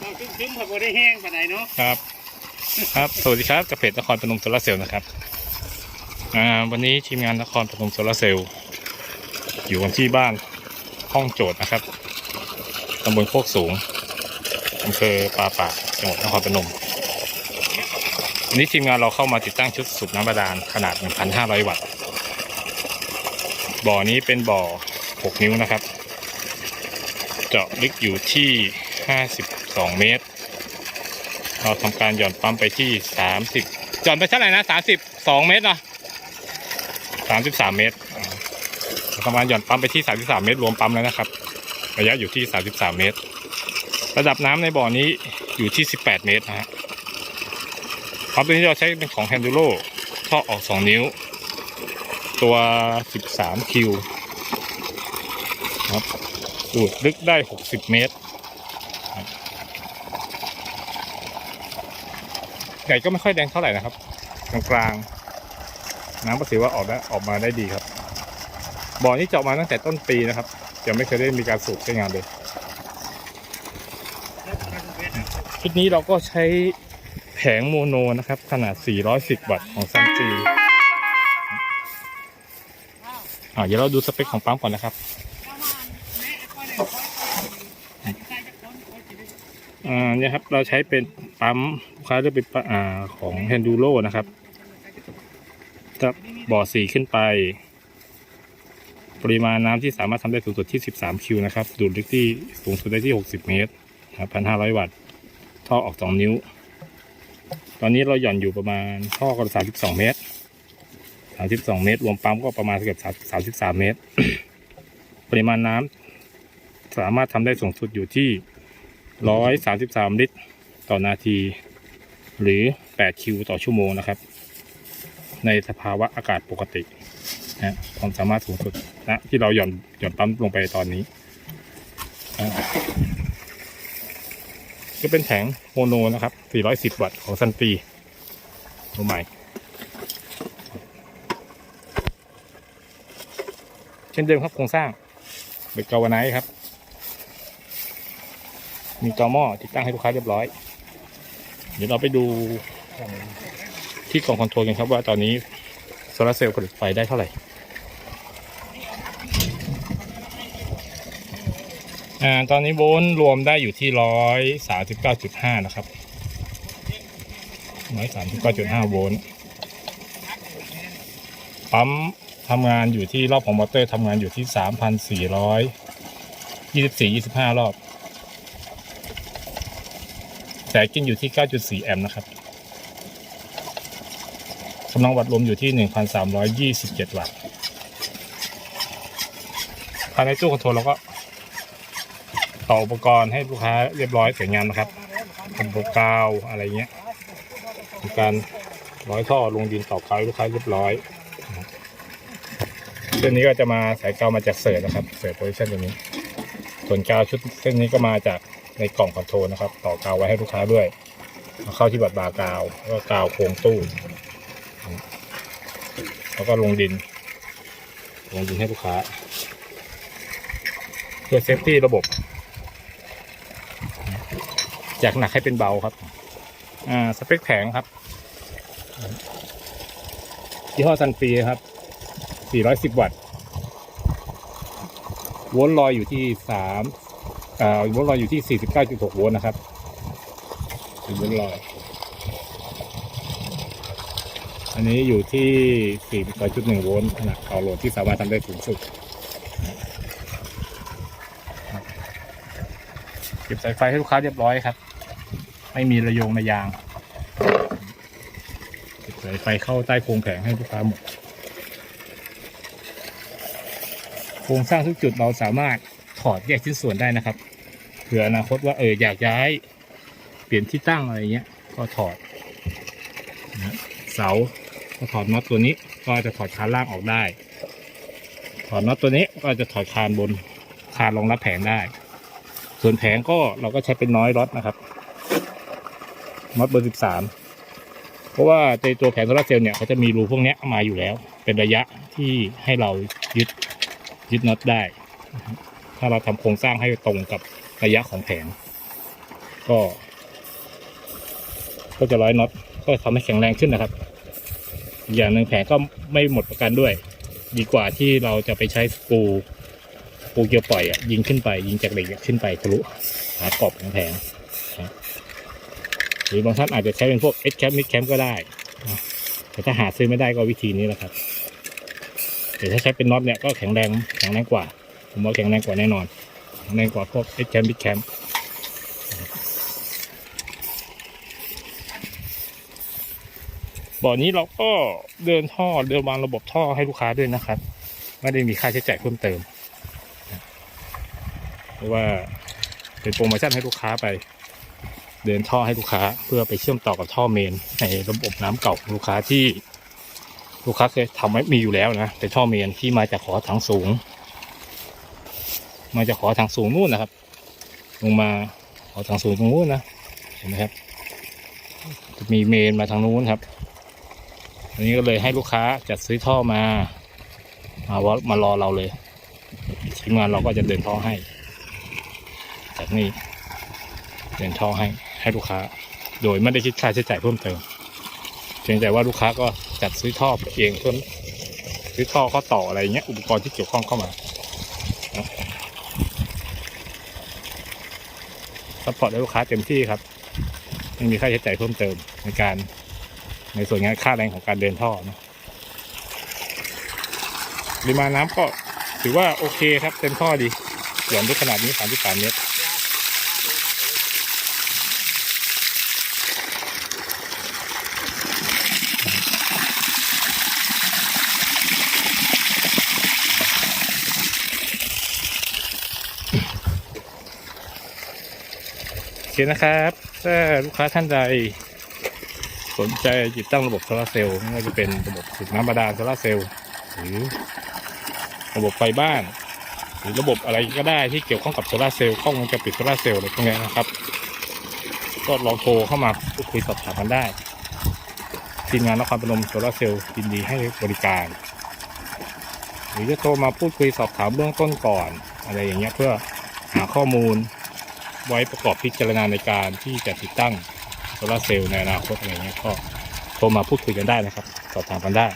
เราซึมๆพอได้แห้งปานใดเนาะครับ ครับ สวัสดีครับเกษตรนครพนมโซลาร์เซลล์นะครับ อ่า วันนี้ทีมงานนครพนมโซลาร์เซลล์อยู่กันที่บ้านห้องโจทย์นะครับตำบลโคกสูงอำเภอปาปากจังหวัดนครพนมวันนี้ทีมงานเราเข้ามาติดตั้งชุดสูบน้ำบาดาลขนาด 1,500 วัตต์ บ่อนี้เป็นบ่อ 6 นิ้วนะครับ เจาะลึกอยู่ที่ 52เมตร เราทำการหย่อนปั๊มไปที่ 30หย่อนไปเท่าไหร่นะ 32 เมตรเนาะ33 เมตรอ่าเราทำการหย่อนปั๊มไปที่ 33 เมตร รวมปั๊มแล้วนะครับ ระยะอยู่ที่ 33 เมตร ระดับน้ำในบ่อนี้อยู่ที่ 18 เมตรนะฮะปั๊มตัวนี้เราใช้เป็นของแฮนดูโ o ท่อออก 2 นิ้ว ตัว 13 คิวครับดูดลึกได้ 60 เมตร ไก่ก็ไม่ค่อยแดงเท่าไหร่นะครับกลางๆน้ำก็ถือว่าออกได้ออกมาได้ดีครับ บ่อนี้เจาะมาตั้งแต่ต้นปีนะครับยังไม่เคยได้มีการสูบใช้งานเลยชุดนี้เราก็ใช้แผงโมโนนะครับ ขนาด 410 วัตต์ของซัมซีอ่าเดี๋ยวเราดูสเปคของปั๊มก่อนนะครับอ่าเนี่ยครับเราใช้เป็น ปั๊มลูกค้าเลือกเป็นปอ่าของ h ฮนดูโ o นะครับถ้าบ่อสีขึ้นไป ปริมาณน้ำที่สามารถทำได้สูงสุดที่ 13 คิวนะครับ ดูดลึกที่สูงสุดได้ที่ 60 เมตรครับ1,500 วัตต์ ท่อออก 2 นิ้ว ตอนนี้เราหย่อนอยู่ประมาณท่อก็32 เมตร 32 เมตร รวมปั๊มก็ประมาณเกือบ33 เมตร ปริมาณน้ำสามารถทำได้สูงสุดอยู่ที่ร้อยสามสิบสามลิตร ต่อนาที หรือแปดคิวต่อชั่วโมงนะครับ ในสภาวะอากาศปกตินะความสามารถสูงสุดนะที่เราหย่อนหย่อนปั๊มลงไปตอนนี้ก็เป็นแผงโมโนนะครับ 410 วัตต์ของซันปีตัวใหม่ เช่นเดิมครับโครงสร้างเบรกกาวาไนท์ครับ มีจอหม้อติดตั้งให้ลูกค้าเรียบร้อย เดี๋ยวเราไปดูที่กล่องคอนโทรลกันครับว่าตอนนี้โซลาร์เซลล์ผลิตไฟได้เท่าไหร่อ่าตอนนี้โวลต์รวมได้อยู่ที่ร้อยสามสิบเก้าจุดห้านะครับร้อยสามสิบเก้าจุดห้าโวลต์ปั๊มทำงานอยู่ที่รอบของมอเตอร์ทำงานอยู่ที่สามพันสี่ร้อยยี่สิบสี่ยี่สิบห้ารอบ แต่กินอยู่ที่ 9.4 แอมป์นะครับกำลังวัดลมอยู่ที่ 1,327 วัตต์ ภายในตู้คอนโทรลเราก็ต่ออุปกรณ์ให้ลูกค้าเรียบร้อยสวยงามนะครับเป็นโปรกาวอะไรเงี้ยการร้อยท่อลงดินต่อกาวลูกค้าเรียบร้อยเส้นนี้ก็จะมาสายกาวมาจากเสิร์ตนะครับ เสิร์ตโพซิชันตัวนี้ ส่วนกาวชุดเส้นนี้ก็มาจาก ในกล่องคอนโทรลนะครับ ต่อกาวไว้ให้ลูกค้าด้วยเข้าที่บัตรบากาวแล้วก็กาวโครงตู้ แล้วก็ลงดิน ลงดินให้ลูกค้า เพื่อเซฟตี้ระบบ จากหนักให้เป็นเบาครับ อ่า สเปคแผงครับยี่ห้อซันฟีครับ 410 วัตต์ โวลต์ลอยอยู่ที่สาม อ่าโวลต์ลอยอยู่ที่ 49.6โวลต์นะครับเป็นโวลต์ลอย อันนี้อยู่ที่ 42.1โวลต์ขนาดเก่าโหลดที่สามารถทำได้สูงสุดเก็บสายไฟให้ลูกค้าเรียบร้อยครับ ไม่มีระโยงระยางเก็บสายไฟเข้าใต้โครงแผงให้ลูกค้าหมด โครงสร้างทุกจุดเราสามารถ ถอดแยกชิ้นส่วนได้นะครับเผื่ออนาคตว่าเอออยากย้าย เปลี่ยนที่ตั้งอะไรเงี้ย ก็ถอดนะเสาก็ถอดน็อตตัวนี้ก็จะถอดคานล่างออกได้ ถอดน็อตตัวนี้ก็จะถอดคานบนคานรองรับแผงได้ ส่วนแผงก็เราก็ใช้เป็นน้อยน็อตนะครับน็อตเบอร์สิบสามเพราะว่าในตัวแผงโซลาร์เซลล์เนี่ยเขาจะมีรูพวกนี้มาอยู่แล้ว เป็นระยะที่ให้เรายึดยึดน็อตได้นะครับ ถ้าเราทำโครงสร้างให้ตรงกับระยะของแผง ก็ ก็จะร้อยน็อตก็ทำให้แข็งแรงขึ้นนะครับ อย่างหนึ่งแผงก็ไม่หมดประกันด้วย ดีกว่าที่เราจะไปใช้สกรูสกรูเกียวปล่อยอะยิงขึ้นไป ยิงจากเหล็กขึ้นไปทะลุหากรอบของแผงหรือบางท่านอาจจะใช้เป็นพวก S cam mid cam ก็ได้แต่ถ้าหาซื้อไม่ได้ก็วิธีนี้แหละครับแต่ถ้าใช้เป็นน็อตเนี่ยก็แข็งแรงแข็งแรงกว่า ผมว่าแข็งแรงกว่าแน่นอนแข็งแรงกว่าพวก S cam mid cam บ่อนี้เราก็เดินท่อเดินวางระบบท่อให้ลูกค้าด้วยนะครับ ไม่ได้มีค่าใช้จ่ายเพิ่มเติมเพราะว่าเป็นโปรโมชั่นให้ลูกค้าไป เดินท่อให้ลูกค้าเพื่อไปเชื่อมต่อกับท่อเมนในระบบน้ำเก่าลูกค้าที่ลูกค้าเคยทำไว้มีอยู่แล้วนะเป็นท่อเมนที่มาจากขอทางสูง มาจากขอทางสูงนู่นนะครับ ลงมาขอทางสูงตรงนู้นนะเห็นไหมครับ จะมีเมนมาทางนู้นครับอันนี้ก็เลยให้ลูกค้าจัดซื้อท่อมามาว่ามารอเราเลยทีมงานเราก็จะเดินท่อให้ จากนี้เดินท่อให้ให้ลูกค้า โดยไม่ได้คิดค่าใช้จ่ายเพิ่มเติมเพียงแต่ว่าลูกค้าก็จัดซื้อท่อเองเพิ่มซื้อท่อข้อต่ออะไรเงี้ยอุปกรณ์ที่เกี่ยวข้องเข้ามา ซัพพอร์ตให้ลูกค้าเต็มที่ครับไม่มีค่าใช้จ่ายเพิ่มเติมในการในส่วนงานค่าแรงของการเดินท่อเนะปริมาณน้ำก็ถือว่าโอเคครับเต็มท่อดีหย่อนด้วยขนาดนี้ 33 เมตร เคนะครับถ้าลูกค้าท่านใด สนใจติดตั้งระบบโซลาเซลล์ไม่ว่าจะเป็นระบบสูบน้ำบาดาลโซลาเซลล์หรือระบบไฟบ้าน หรือระบบอะไรก็ได้ที่เกี่ยวข้องกับโซลาเซลล์ข้องวงจรปิดโซลาเซลล์อะไรพวกนี้นะครับ ก็ลองโทรเข้ามาพูดคุยสอบถามกันได้ทีมงานนครพนมโซลาเซลล์ยินดีให้บริการ หรือจะโทรมาพูดคุยสอบถามเบื้องต้นก่อน อะไรอย่างเงี้ยเพื่อหาข้อมูล ไว้ประกอบพิจารณาในการที่จะติดตั้งโซลาเซลล์ในอนาคตอะไรเงี้ยก็โทรมาพูดคุยกันได้นะครับสอบถามกันได้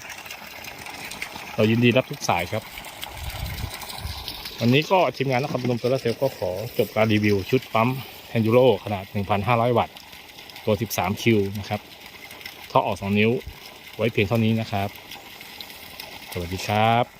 เรายินดีรับทุกสายครับ วันนี้ก็ทีมงานนครพนมโซลาเซลล์ก็ขอจบการรีวิวชุดปั๊มแฮนยูโรขนาด 1,500 วัตต์ ตัว 13 คิวนะครับท่อออก 2 นิ้วไว้เพียงเท่านี้นะครับ สวัสดีครับ